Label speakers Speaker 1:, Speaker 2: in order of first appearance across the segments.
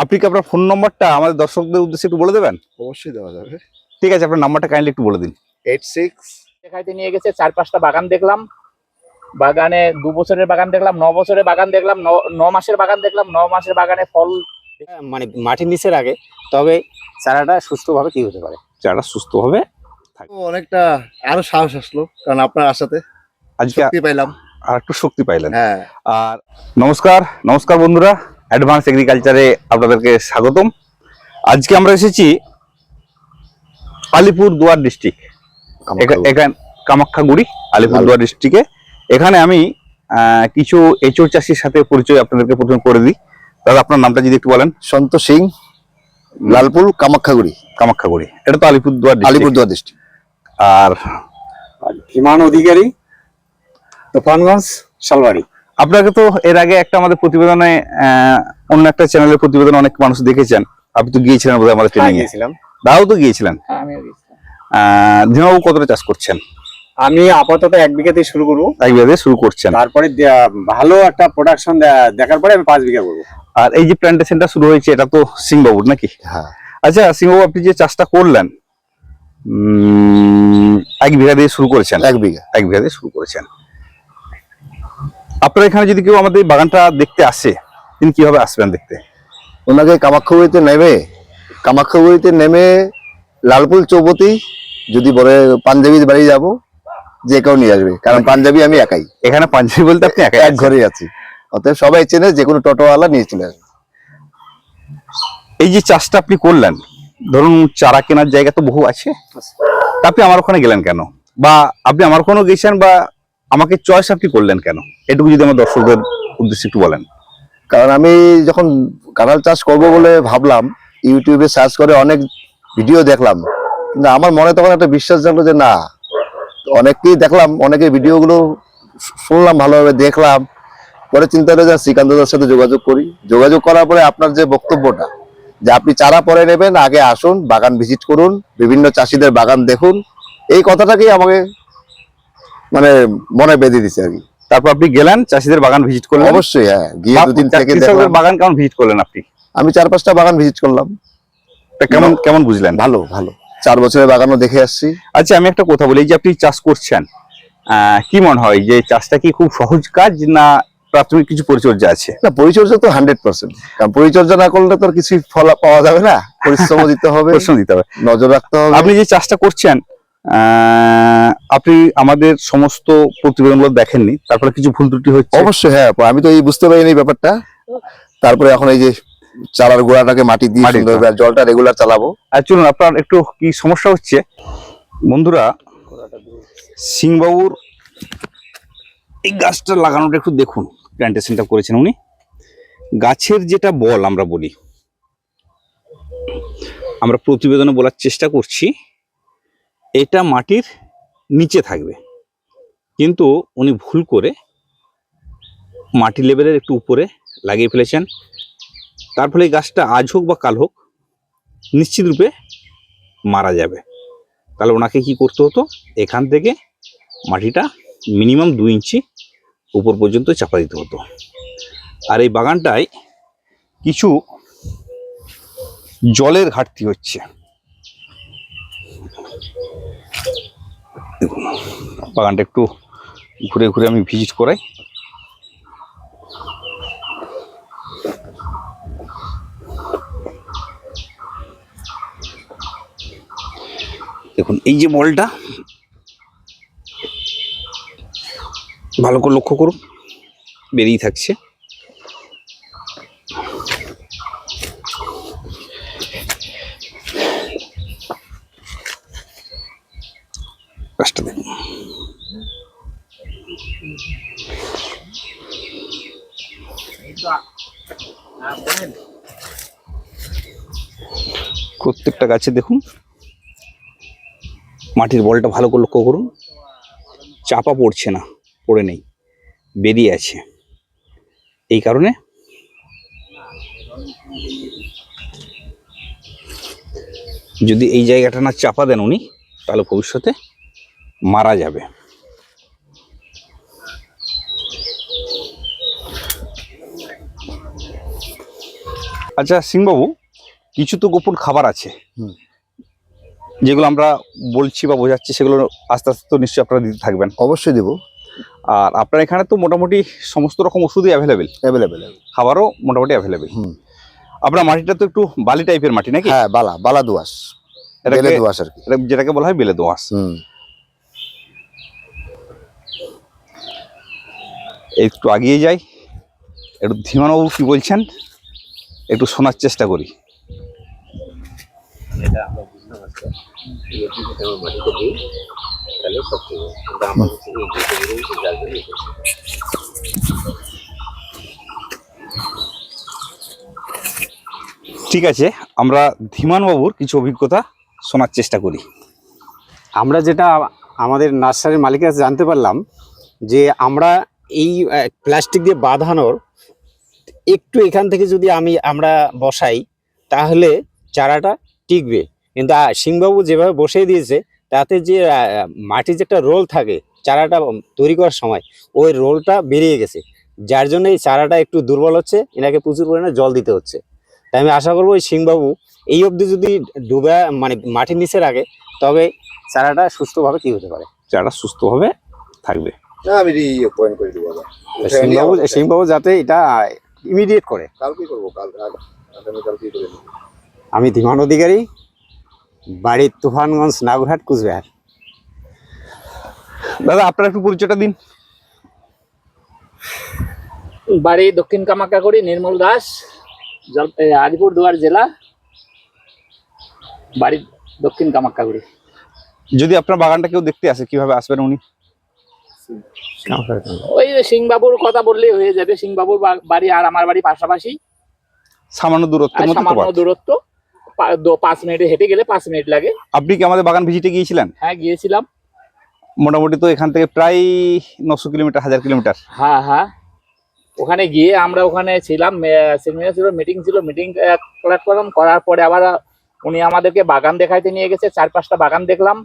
Speaker 1: আপনি কি আপনার ফোন নম্বরটা আমাদের দর্শকদের উদ্দেশ্যে একটু বলে দেবেন?
Speaker 2: অবশ্যই দেওয়া যাবে।
Speaker 1: ঠিক আছে আপনার নাম্বারটা কাইন্ডলি একটু বলে দিন।
Speaker 2: এইট সিক্স
Speaker 3: দেখাইতে নিয়ে গেছে চার পাঁচটা বাগান দেখলাম। বাগানে দু বছরের বাগান দেখলাম ন বছরের বাগান দেখলাম ন- ন মাসের বাগান দেখলাম ন মাসের বাগানে ফল
Speaker 4: মানে মাটির নিচের আগে তবে চারাটা সুস্থভাবে কি হতে পারে?
Speaker 1: যারা সুস্থভাবে
Speaker 2: অনেকটা আরও সাহস আসলো কারণ আপনার আশাতে
Speaker 1: আজকে
Speaker 2: শক্তি পাইলাম।
Speaker 1: আর একটু শক্তি পাইলেন।
Speaker 2: হ্যাঁ।
Speaker 1: আর নমস্কার নমস্কার বন্ধুরা। অ্যাডভান্স এগ্রিকালচারে আপনাদেরকে স্বাগতম। আজকে আমরা এসেছি আলিপুর দুয়ার ডিস্ট্রিক্ট। এখানে কামাখ্যাগুড়ি আলিপুর দুয়ার ডিস্ট্রিক্টে। এখানে আমি কিছু এঁচড় চাষির সাথে পরিচয় আপনাদেরকে প্রথমে করে দিই। দাদা আপনার নামটা যদি একটু বলেন।
Speaker 2: সন্ত সিং লালপুর কামাখ্যাগুড়ি
Speaker 1: কামাখ্যাগুড়ি এটা তো আলিপুর দুয়ার
Speaker 2: আলিপুরদুয়ার ডিস্ট্রিক্ট।
Speaker 1: আর
Speaker 4: বিমান অধিকারী তুফানগঞ্জ শালবাড়ি
Speaker 1: আপনাকে তো এর আগে একটা আমাদের প্রতিবেদনে আহ, অন্য একটা চ্যানেলের প্রতিবেদন অনেক মানুষ দেখেছেন। আপনি তো গিয়েছিলেন বোধহয় আমাদের ট্রেনিং
Speaker 4: গিয়েছিলাম।
Speaker 1: দাও তো গিয়েছিলেন?
Speaker 3: হ্যাঁ,
Speaker 1: ধীমাবু কতটা চাষ করছেন?
Speaker 4: আমি আপাতত এক বিঘাতে শুরু করব।
Speaker 1: এক বিঘা দিয়ে শুরু করছেন।
Speaker 4: তারপরে ভালো একটা প্রোডাকশন দেখার পরে আমি পাঁচ বিঘা করব।
Speaker 1: আর এই যে প্ল্যান্টেশনটা শুরু হয়েছে এটা তো সিংবাবুর নাকি?
Speaker 2: হ্যাঁ।
Speaker 1: আচ্ছা সিংবাবু আপনি যে চাষটা করলেন উম, এক বিঘা দিয়ে শুরু করেছেন।
Speaker 2: এক বিঘা।
Speaker 1: এক বিঘা দিয়ে শুরু করেছেন। আপনার এখানে যদি কেউ আমাদের বাগানটা দেখতে আসে তিনি কীভাবে আসবেন দেখতে?
Speaker 2: ওনাকে কামাখ্যাগুড়িতে নেমে কামাখ্যাগুড়িতে নেমে লালপুল চৌপতি যদি বলে পাঞ্জাবির বাড়ি যাব যে কেউ নিয়ে আসবে। কারণ পাঞ্জাবি আমি একাই।
Speaker 1: এখানে পাঞ্জাবি বলতে আপনি একাই
Speaker 2: এক। ঘরেই আছি। অতএব সবাই চেনে যে কোনো টোটোওয়ালা নিয়ে চলে আসবে।
Speaker 1: এই যে চাষটা আপনি করলেন ধরুন চারা কেনার জায়গা তো বহু আছে। আপনি আমার ওখানে গেলেন কেন? বা আপনি আমার ওখানেও গেছেন বা আমাকে চয়েস আপনি করলেন কেন? এটুকু যদি আমার দর্শকদের উদ্দেশ্যে একটু বলেন।
Speaker 2: কারণ আমি যখন কাঁঠাল চাষ করব বলে ভাবলাম ইউটিউবে সার্চ করে অনেক ভিডিও দেখলাম, কিন্তু আমার মনে তখন একটা বিশ্বাস জানলো যে না, অনেককেই দেখলাম, অনেকের ভিডিওগুলো শুনলাম, ভালোভাবে দেখলাম। পরে চিন্তা হলো যে শ্রীকান্ত দার সাথে যোগাযোগ করি। যোগাযোগ করার পরে আপনার যে বক্তব্যটা, যে আপনি চারা পরে নেবেন, আগে আসুন, বাগান ভিজিট করুন, বিভিন্ন চাষিদের বাগান দেখুন, এই কথাটাকেই আমাকে মানে মনে বেঁধে দিচ্ছে আর কি।
Speaker 1: তারপর আপনি গেলেন চাষিদের বাগান ভিজিট করলেন?
Speaker 2: অবশ্যই হ্যাঁ গিয়ে দুদিন থেকে দেখলাম।
Speaker 1: বাগান কেমন ভিজিট করলেন আপনি?
Speaker 2: আমি চার পাঁচটা বাগান ভিজিট করলাম।
Speaker 1: তা কেমন কেমন বুঝলেন?
Speaker 2: ভালো ভালো। চার বছরের বাগানও দেখে আসছি।
Speaker 1: আচ্ছা আমি একটা কথা বলি এই যে আপনি চাষ করছেন আহ, কি মনে হয় যে চাষটা কি খুব সহজ কাজ না প্রাথমিক কিছু পরিচর্যা আছে?
Speaker 2: না পরিচর্যা তো হান্ড্রেড পার্সেন্ট। কারণ পরিচর্যা না করলে তো আর কিছু ফল পাওয়া যাবে না। পরিশ্রম দিতে হবে
Speaker 1: প্রশ্ন দিতে হবে।
Speaker 2: নজর রাখতে হবে।
Speaker 1: আপনি যে চাষটা করছেন আপনি আমাদের সমস্ত প্রতিবেদনগুলো দেখেননি তারপরে কিছু ভুল ত্রুটি হচ্ছে?
Speaker 2: অবশ্যই হ্যাঁ আমি তো এই বুঝতে পারিনি ব্যাপারটা। তারপরে এখন এই যে চালার গোড়াটাকে মাটি দিয়ে করে জলটা রেগুলার চালাবো।
Speaker 1: আর চলুন আপনার একটু কি সমস্যা হচ্ছে? বন্ধুরা সিংবাবুর এই গাছটা লাগানোটা একটু দেখুন প্ল্যান্টেশনটা করেছেন উনি। গাছের যেটা বল আমরা বলি আমরা প্রতিবেদনে বলার চেষ্টা করছি এটা মাটির নিচে থাকবে। কিন্তু উনি ভুল করে মাটি লেভেলের একটু উপরে লাগিয়ে ফেলেছেন। তার ফলে গাছটা আজ হোক বা কাল হোক, নিশ্চিত রূপে মারা যাবে। তাহলে ওনাকে কি করতে হতো? এখান থেকে মাটিটা মিনিমাম দু ইঞ্চি উপর পর্যন্ত চাপা দিতে হতো। আর এই বাগানটায় কিছু জলের ঘাটতি হচ্ছে। দেখুন, বাগানটা একটু ঘুরে ঘুরে আমি ভিজিট করাই। দেখুন, এই যে বলটা ভালো করে লক্ষ্য করুন, বেরিয়ে থাকছে। গাছটা দেখুন প্রত্যেকটা গাছে দেখুন, মাটির বলটা ভালো করে লক্ষ্য করুন, চাপা পড়ছে না, পড়ে নেই, বেরিয়ে আছে। এই কারণে যদি এই জায়গাটা না চাপা দেন উনি, তাহলে ভবিষ্যতে মারা যাবে। আচ্ছা সিংবাবু কিছু তো গোপন খাবার আছে।
Speaker 2: হুম।
Speaker 1: যেগুলো আমরা বলছি বা বোঝাচ্ছি সেগুলো আস্তে আস্তে তো নিশ্চয়ই আপনারা দিতে থাকবেন।
Speaker 2: অবশ্যই দেবো।
Speaker 1: আর আপনার এখানে তো মোটামুটি সমস্ত রকম ওষুধই অ্যাভেলেবেল
Speaker 2: অ্যাভেলেবেল
Speaker 1: খাবারও মোটামুটি অ্যাভেলেবেল
Speaker 2: হুম।
Speaker 1: আপনার মাটিটা তো একটু বালি টাইপের মাটি নাকি?
Speaker 2: হ্যাঁ বালা বালা দোয়াশ বেলে দোয়াশ আর কি।
Speaker 1: এটা যেটাকে বলা হয় বেলে দোঁয়াশ একটু আগিয়ে যাই। একটু ধীমানবাবু কি বলছেন? একটু শোনার চেষ্টা করি।
Speaker 4: এটা আমরা মাটিতে দিই তাহলে সব আমার।
Speaker 1: ঠিক আছে আমরা ধীমানবাবুর কিছু অভিজ্ঞতা শোনার চেষ্টা করি।
Speaker 4: আমরা যেটা আমাদের নার্সারির মালিকের কাছে জানতে পারলাম যে আমরা এই প্লাস্টিক দিয়ে বাঁধানোর, একটু এখান থেকে যদি আমি, আমরা বসাই, তাহলে চারাটা টিকবে। কিন্তু সিংবাবু যেভাবে বসিয়ে দিয়েছে, তাতে যে মাটির যে একটা রোল থাকে, চারাটা তৈরি করার সময়, ওই রোলটা বেরিয়ে গেছে। যার জন্য এই চারাটা একটু দুর্বল হচ্ছে, এনাকে প্রচুর পরিমাণে জল দিতে হচ্ছে। তাই আমি আশা করব এই সিংবাবু এই অবধি যদি ডুবে মানে মাটির নিচে রাখে, তবে চারাটা সুস্থভাবে কী হতে পারে?
Speaker 1: যারা সুস্থভাবে থাকবে।
Speaker 2: আমি পয়েন্ট করে দেবো
Speaker 4: সিংবাবু সিংবাবু যাতে এটা ইমিডিয়েট করে।
Speaker 2: কালকে করব কাল আগামীকালকে করে
Speaker 4: আমি ধীমান অধিকারী বাড়ি তুফানগঞ্জ নাগরহাট কুচবিহার।
Speaker 1: দাদা আপনার একটু পরিচয়টা দিন।
Speaker 3: বাড়ি দক্ষিণ কামাকাকুড়ি নির্মল দাস আলিপুরদুয়ার জেলা বাড়ি দক্ষিণ কামাকাকুড়ি
Speaker 1: যদি আপনার বাগানটা কেউ দেখতে আসে কীভাবে আসবেন উনি?
Speaker 3: ওই যে সিংবাবুর কথা বললেই হয়ে যাবে। সিংবাবুর বাড়ি আর আমার বাড়ি পাশাপাশি।
Speaker 1: সামান্য মধ্যে
Speaker 3: সামান্য দূরত্ব। পাঁচ মিনিটে হেঁটে গেলে পাঁচ মিনিট লাগে।
Speaker 1: আপনি কি আমাদের বাগান ভিজিটে গিয়েছিলেন?
Speaker 3: হ্যাঁ গিয়েছিলাম।
Speaker 1: মোটামুটি তো এখান থেকে প্রায় নশো কিলোমিটার হাজার কিলোমিটার।
Speaker 3: হ্যাঁ হ্যাঁ। ওখানে গিয়ে আমরা ওখানে ছিলাম। সেমিনার ছিল মিটিং ছিল। মিটিং প্ল্যাটফর্ম করার পরে আবার উনি আমাদেরকে বাগান দেখাইতে নিয়ে গেছে। চার পাঁচটা বাগান দেখলাম।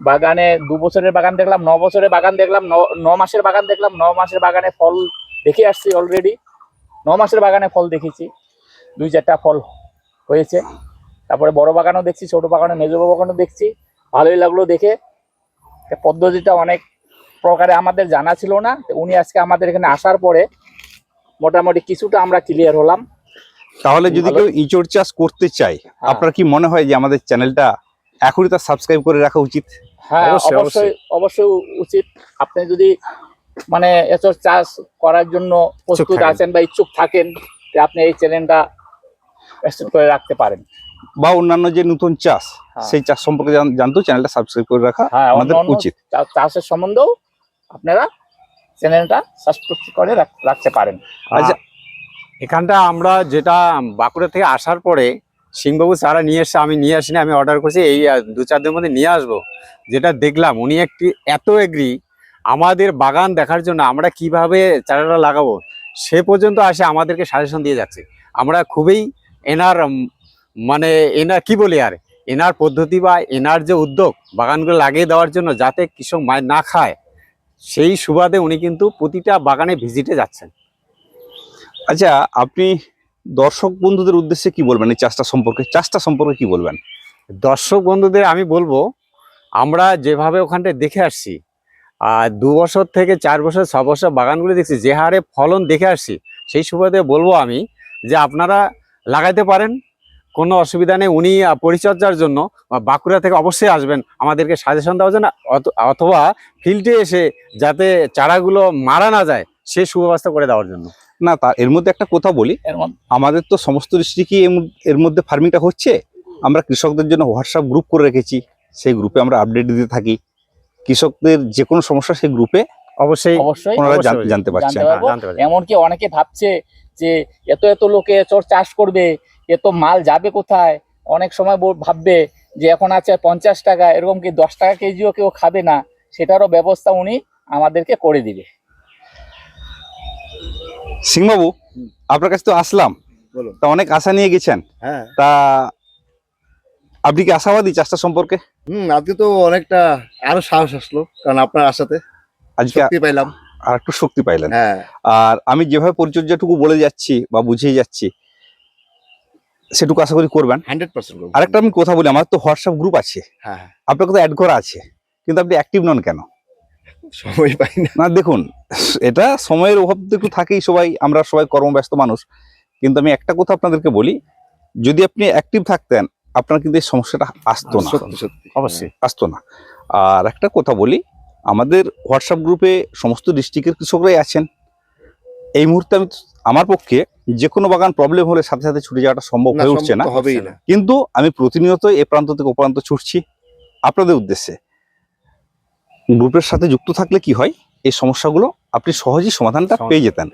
Speaker 3: বাগানে দু বছরের বাগান দেখলাম ন বছরের বাগান দেখলাম ন- মাসের বাগান দেখলাম ন মাসের বাগানে ফল দেখে আসছি অলরেডি ন মাসের বাগানে ফল দেখেছি দুই চারটা ফল হয়েছে। তারপরে বড় বাগানও দেখছি ছোট বাগানে মেজো বাগানও দেখছি ভালোই লাগল দেখে। পদ্ধতিটা অনেক প্রকারে আমাদের জানা ছিল না উনি আজকে আমাদের এখানে আসার পরে মোটামুটি কিছুটা আমরা ক্লিয়ার হলাম।
Speaker 1: তাহলে যদি কেউ ইঁচড় চাষ করতে চায়
Speaker 3: হ্যাঁ।
Speaker 1: আপনার কি মনে হয় যে আমাদের চ্যানেলটা এখনই তার সাবস্ক্রাইব করে রাখা উচিত?
Speaker 3: হ্যাঁ
Speaker 4: অবশ্যই,
Speaker 3: অবশ্যই অবশ্যই। উচিত। আপনি যদি মানে এসব চাষ করার জন্য প্রস্তুত আছেন বা ইচ্ছুক থাকেন তো আপনি এই চ্যানেলটা প্রস্তুত করে রাখতে পারেন।
Speaker 1: বা অন্যান্য যে নতুন চাষ
Speaker 3: হ্যাঁ।
Speaker 1: সেই চাষ সম্পর্কে জান- জানতেও চ্যানেলটা সাবস্ক্রাইব করে রাখা
Speaker 3: হ্যাঁ
Speaker 1: আমাদের উচিত।
Speaker 3: চাষের সম্বন্ধেও আপনারা চ্যানেলটা সাবস্ক্রাইব করে রাখ- রাখতে পারেন।
Speaker 1: আচ্ছা।
Speaker 4: এখানটা আমরা যেটা বাঁকুড়া থেকে আসার পরে সিংবাবু চারা নিয়ে এসে, আমি নিয়ে আসিনি, আমি অর্ডার করছি, এই দু চার দিনের মধ্যে নিয়ে আসব। যেটা দেখলাম, উনি একটি এত এগ্রি আমাদের বাগান দেখার জন্য আমরা কীভাবে চারাটা লাগাবো, সে পর্যন্ত আসে আমাদেরকে সাজেশন দিয়ে যাচ্ছে। আমরা খুবই এনার মানে এনার, কি বলি আর, এনার পদ্ধতি বা এনার যে উদ্যোগ বাগানগুলো লাগিয়ে দেওয়ার জন্য যাতে কৃষক মায় না খায়, সেই সুবাদে উনি কিন্তু প্রতিটা বাগানে ভিজিটে যাচ্ছেন।
Speaker 1: আচ্ছা আপনি দর্শক বন্ধুদের উদ্দেশ্যে কি বলবেন? এই চাষটা সম্পর্কে চাষটা সম্পর্কে কি বলবেন?
Speaker 4: দর্শক বন্ধুদের আমি বলব, আমরা যেভাবে ওখানটায় দেখে আসছি, আর দু বছর থেকে চার বছর, ছ বছর বাগানগুলি দেখছি, যে হারে ফলন দেখে আসছি, সেই সুবাদে বলব আমি যে আপনারা লাগাইতে পারেন, কোনো অসুবিধা নেই। উনি পরিচর্যার জন্য বাঁকুড়া থেকে অবশ্যই আসবেন, আমাদেরকে সাজেশন দেওয়ার জন্য অথ- অথবা ফিল্ডে এসে যাতে চারাগুলো মারা না যায়, সে সুব্যবস্থা করে দেওয়ার জন্য।
Speaker 1: না তা এর মধ্যে একটা কথা বলি। আমাদের তো সমস্ত ডিস্ট্রিক্টই এর মধ্যে ফার্মিংটা হচ্ছে। আমরা কৃষকদের জন্য হোয়াটসঅ্যাপ গ্রুপ করে রেখেছি। সেই গ্রুপে আমরা আপডেট দিতে থাকি। কৃষকদের যে কোনো সমস্যা সেই গ্রুপে
Speaker 4: অবশ্যই
Speaker 3: অবশ্যই
Speaker 1: ওনারা জানতে পারছেন
Speaker 4: পারি
Speaker 3: এমনকি অনেকে ভাবছে যে এত এত লোকে এচর চাষ করবে এত মাল যাবে কোথায়? অনেক সময় ভাববে যে এখন আছে পঞ্চাশ টাকা এরকম কি দশ টাকা কেজিও কেউ খাবে না? সেটারও ব্যবস্থা উনি আমাদেরকে করে দিবে।
Speaker 1: সিংবাবু আপনার কাছে তো আসলাম। তা অনেক আশা নিয়ে গেছেন।
Speaker 2: হ্যাঁ।
Speaker 1: তা আপনি কি আশাবাদী চাষটা সম্পর্কে?
Speaker 2: হুম আজকে তো অনেকটা আরও সাহস আসলো কারণ আপনার আশাতে
Speaker 1: আজকে
Speaker 2: পাইলাম।
Speaker 1: আর একটু শক্তি পাইলেন।
Speaker 2: হ্যাঁ।
Speaker 1: আর আমি যেভাবে পরিচর্যাটুকু বলে যাচ্ছি বা বুঝিয়ে যাচ্ছি সেটুকু আশা করি করবেন।
Speaker 2: হান্ড্রেড পার্সেন্ট
Speaker 1: আরেকটা আমি কথা বলি আমার তো হোয়াটসঅ্যাপ গ্রুপ আছে।
Speaker 2: হ্যাঁ হ্যাঁ।
Speaker 1: আপনার কথা অ্যাড করা আছে কিন্তু আপনি অ্যাক্টিভ নন কেন?
Speaker 2: সময় পাই না।
Speaker 1: না দেখুন এটা সময়ের অভাব তো একটু থাকেই সবাই আমরা সবাই কর্মব্যস্ত মানুষ। কিন্তু আমি একটা কথা আপনাদেরকে বলি যদি আপনি অ্যাক্টিভ থাকতেন আপনার কিন্তু এই সমস্যাটা আসতো না।
Speaker 4: অবশ্যই।
Speaker 1: আসতো না। আর একটা কথা বলি আমাদের হোয়াটসঅ্যাপ গ্রুপে সমস্ত ডিস্ট্রিক্টের কৃষকরাই আছেন। এই মুহূর্তে আমি আমার পক্ষে যে কোনো বাগান প্রবলেম হলে সাথে সাথে ছুটে যাওয়াটা সম্ভব হয়ে উঠছে না।
Speaker 2: হবেই না।
Speaker 1: কিন্তু আমি প্রতিনিয়ত এ প্রান্ত থেকে ও প্রান্ত ছুটছি। আপনাদের উদ্দেশ্যে। গ্রুপের সাথে যুক্ত থাকলে কি হয়? এই সমস্যাগুলো আপনি সহজেই সমাধানটা পেয়ে যেতেন।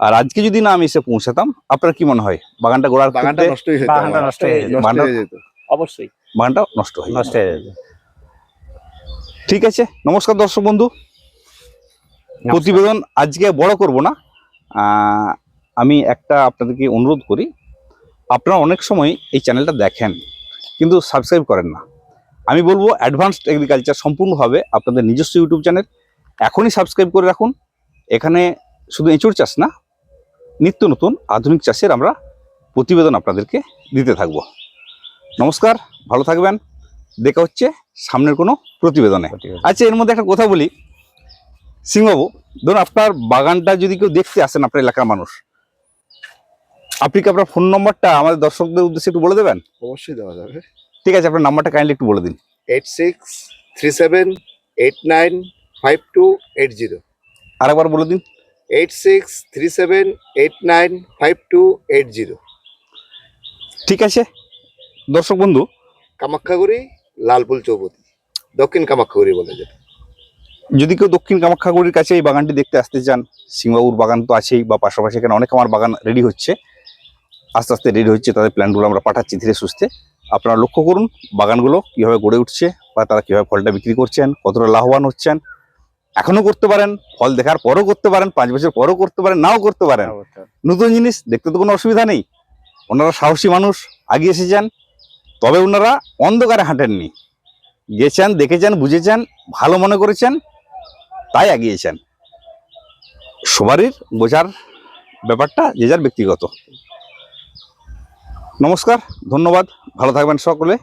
Speaker 1: আর আজকে যদি না আমি এসে পৌঁছাতাম আপনার কি মনে হয়? বাগানটা গড়ার
Speaker 2: বাগানটা নষ্ট হয়ে যেত।
Speaker 4: বাগানটা নষ্ট হয়ে যেত।
Speaker 2: যেত।
Speaker 3: অবশ্যই।
Speaker 1: বাগানটা নষ্ট হয়ে যেত।
Speaker 4: নষ্ট হয়ে যাবে
Speaker 1: ঠিক আছে নমস্কার দর্শক বন্ধু। প্রতিবেদন আজকে বড় করব না। আহ, আমি একটা আপনাদেরকে অনুরোধ করি আপনারা অনেক সময় এই চ্যানেলটা দেখেন কিন্তু সাবস্ক্রাইব করেন না। আমি বলব অ্যাডভান্সড এগ্রিকালচার সম্পূর্ণভাবে আপনাদের নিজস্ব ইউটিউব চ্যানেল এখনই সাবস্ক্রাইব করে রাখুন। এখানে শুধু এঁচুড় চাষ না নিত্য নতুন আধুনিক চাষের আমরা প্রতিবেদন আপনাদেরকে দিতে থাকব। নমস্কার ভালো থাকবেন। দেখা হচ্ছে সামনের কোনো প্রতিবেদনে। আচ্ছা এর মধ্যে একটা কথা বলি। সিংহবাবু ধরুন আপনার বাগানটা যদি কেউ দেখতে আসেন আপনার এলাকার মানুষ আপনি কি আপনার ফোন নম্বরটা আমাদের দর্শকদের উদ্দেশ্যে একটু বলে দেবেন?
Speaker 2: অবশ্যই দেওয়া যাবে।
Speaker 1: ঠিক আছে আপনার নাম্বারটা কাইন্ডলি একটু বলে দিন।
Speaker 2: Eight six three seven eight nine five two eight zero
Speaker 1: আরেকবার বলে দিন।
Speaker 2: Eight six three seven eight nine five two eight zero
Speaker 1: ঠিক আছে দর্শক বন্ধু।
Speaker 2: কামাখ্যাগুড়ি লালপুল চৌপতি। দক্ষিণ কামাখ্যাগুড়ি বলে যেটা।
Speaker 1: যদি কেউ দক্ষিণ কামাখ্যাগুড়ির কাছে এই বাগানটি দেখতে আসতে চান সিংহবাবুর বাগান তো আছেই বা পাশাপাশি এখানে অনেক আমার বাগান রেডি হচ্ছে। আস্তে আস্তে রেডি হচ্ছে তাদের প্ল্যানগুলো আমরা পাঠাচ্ছি ধীরে সুস্থে। আপনারা লক্ষ্য করুন, বাগানগুলো কীভাবে গড়ে উঠছে বা তারা কীভাবে ফলটা বিক্রি করছেন, কতটা লাভবান হচ্ছেন। এখনও করতে পারেন, ফল দেখার পরও করতে পারেন, পাঁচ বছর পরও করতে পারেন, নাও করতে পারেন। নতুন জিনিস দেখতে তো কোনো অসুবিধা নেই। ওনারা সাহসী মানুষ আগে এসেছেন, তবে ওনারা অন্ধকারে হাঁটেননি। গেছেন, দেখেছেন, বুঝেছেন, ভালো মনে করেছেন, তাই এগিয়েছেন সবারই বোঝার ব্যাপারটা যে যার ব্যক্তিগত। নমস্কার, ধন্যবাদ। ভালো থাকবেন সকলে।